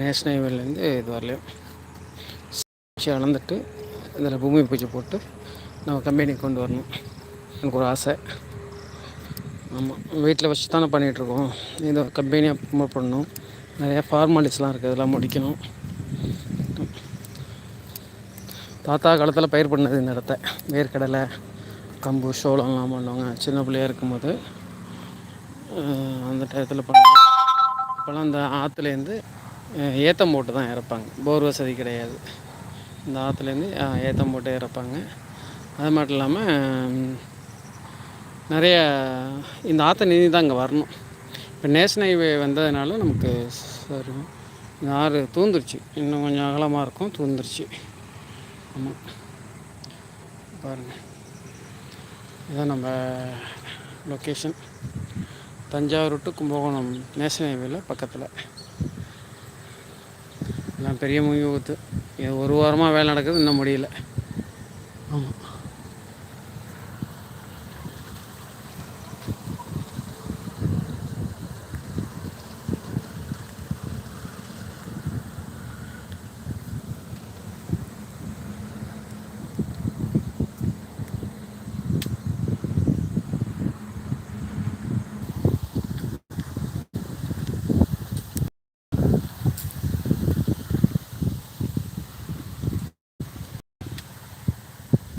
National ஹைவேலேருந்து இது வரலையும் வச்சு அளந்துட்டு இதில் பூமி பூஜை போட்டு நம்ம கம்பெனிக்கு கொண்டு வரணும். எனக்கு ஒரு ஆசை. ஆமாம் வீட்டில் வச்சு தானே பண்ணிகிட்ருக்கோம். இதை கம்பெனியாக ப்ரொமோட் பண்ணணும். நிறையா ஃபார்மாலிட்டிஸ்லாம் இருக்குது அதெல்லாம் முடிக்கணும். தாத்தா காலத்தில் பயிர் பண்ணது இந்த இடத்த. வேர்க்கடலை கம்பு சோளம்லாம் பண்ணுவாங்க. சின்ன பிள்ளையா இருக்கும்போது அந்த டயத்தில் பண்ணுவோம் இப்போலாம் அந்த ஆற்றுலேருந்து ஏத்தம் போட்டு தான் இறப்பாங்க. போர் வசதி கிடையாது. இந்த ஆற்றுலேருந்து ஏத்தம் போட்டு இறப்பாங்க. அது மட்டும் இல்லாமல் நிறைய இந்த ஆற்றை நீந்தி தான் இங்கே வரணும். இப்போ நேஷனல் ஹைவே வந்ததுனால நமக்கு சரி இந்த ஆறு தூந்துருச்சு. இன்னும் கொஞ்சம் அகலமாக இருக்கும் தூந்துருச்சு. ஆமாம் பாருங்கள் இதான் நம்ம location Thanjavur to Kumbakonam national ஹைவேல பக்கத்தில். எல்லாம் பெரிய மூவி ஊற்று இது ஒரு வாரமாக வேலை நடக்குது இன்னும் முடியல. ஆமாம்